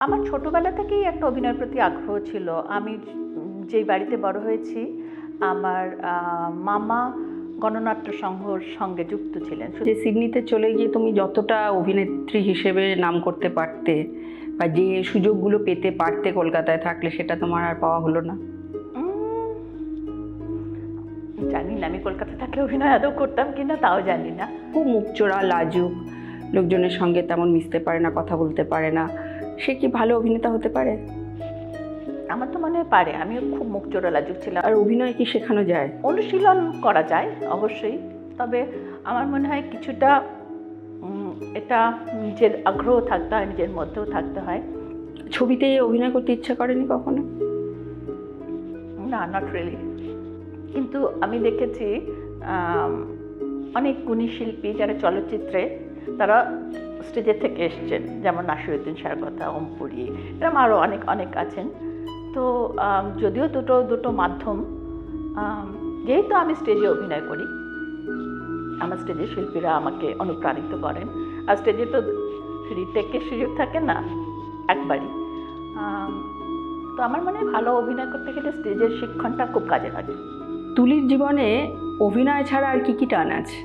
আমার ছোটবেলা থেকেই একটা অভিনয়ের প্রতি আগ্রহ ছিল। আমি যেই বাড়িতে বড় হয়েছি আমার মামা গণনাট্য সংঘর সঙ্গে যুক্ত ছিলেন। যে সিডনিতে চলে গিয়ে তুমি যতটা অভিনেত্রী হিসেবে নাম করতে পারতে বা যে সুযোগগুলো পেতে পারতে কলকাতায় থাকলে সেটা তোমার আর পাওয়া হলো না? জানি না আমি কলকাতা থাকলে অভিনয় আদৌ করতাম কিনা তাও জানি না। খুব মুখ মুখচোরা লাজুক লোকজনের সঙ্গে তেমন মিশতে পারে না কথা বলতে পারে না। সে কি ভালো অভিনেতা হতে পারে? আমার তো মনে হয় পারে। আমিও খুব মুখ চোরা লাজুক ছিলাম। আর অভিনয় কি শেখানো যায়? অনুশীলন করা যায় অবশ্যই। তবে আমার মনে হয় কিছুটা এটা নিজের আগ্রহ থাকতে হয় নিজের মধ্যেও থাকতে হয়। ছবিতে অভিনয় করতে ইচ্ছা করেনি কখনো? না নট রিয়েলি কিন্তু আমি দেখেছি অনেক গুণী শিল্পী যারা চলচ্চিত্রে তারা স্টেজের থেকে এসছেন, যেমন নাসিরুদ্দিন স্যার কথা, ওমপুরি, এরকম আরও অনেক অনেক আছেন। তো যদিও দুটো দুটো মাধ্যম যেহেতু আমি স্টেজে অভিনয় করি, আমার স্টেজের শিল্পীরা আমাকে অনুপ্রাণিত করেন। আর স্টেজে তো রিটেকের সুযোগ থাকে না, একবারই। তো আমার মনে হয় ভালো অভিনয় করতে গেলে স্টেজের শিক্ষণটা খুব কাজে লাগে। তুলির জীবনে অভিনয় ছাড়া আর কি কি টান আছে?